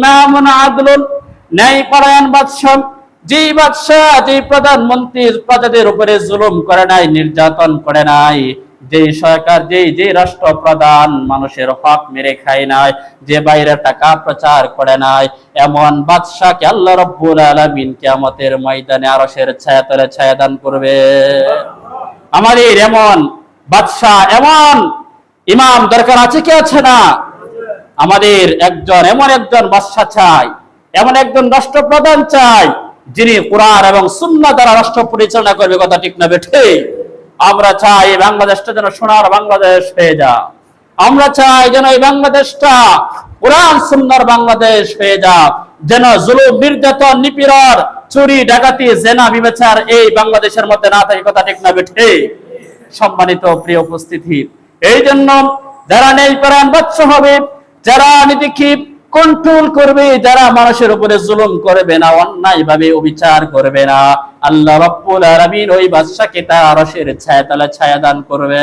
যে বাইরে টাকা প্রচার করে নাই, এমন বাদশাহকে আল্লাহ রব্বুল আলামিন কিয়ামতের ময়দানে আরশের ছায়াতলে ছায়াদান করবে। আমাদের এমন বাদশাহ, এমন ইমাম দরকার আছে কি আছে না? আমাদের একজন, এমন একজন বাদশা চাই, এমন একজন রাষ্ট্রপ্রধান চাই, যিনি কোরআন এবং সুন্নাহ দ্বারা রাষ্ট্র পরিচালনা করবে, কথা ঠিক না বেঠে? আমরা চাই বাংলাদেশটা যেন সোনার বাংলাদেশ হয়ে যা আমরা চাই যেন এই বাংলাদেশটা কোরআন সুন্দর বাংলাদেশ হয়ে যা যেন জুলুম, নির্যাতন, নিপীড়ন, চুরি, ডাকাতি, জেনা, বিবেচার এই বাংলাদেশের মধ্যে না থাকে, কথা ঠিক না বেঠে? সম্মানিত প্রিয় উপস্থিতি এই জন্য যারা নেই প্রাণ বাচ্চা হবে যারা নীতিক্ষিপ কন্ট্রোল করবে, যারা মানুষের উপরে জুলুম করবে না অন্যায় ভাবে অবিচার করবে না। আল্লাহ রব্বুল আলামিন ওই বাদশাকে তার আরশের ছায়া তালা ছায়া দান করবে।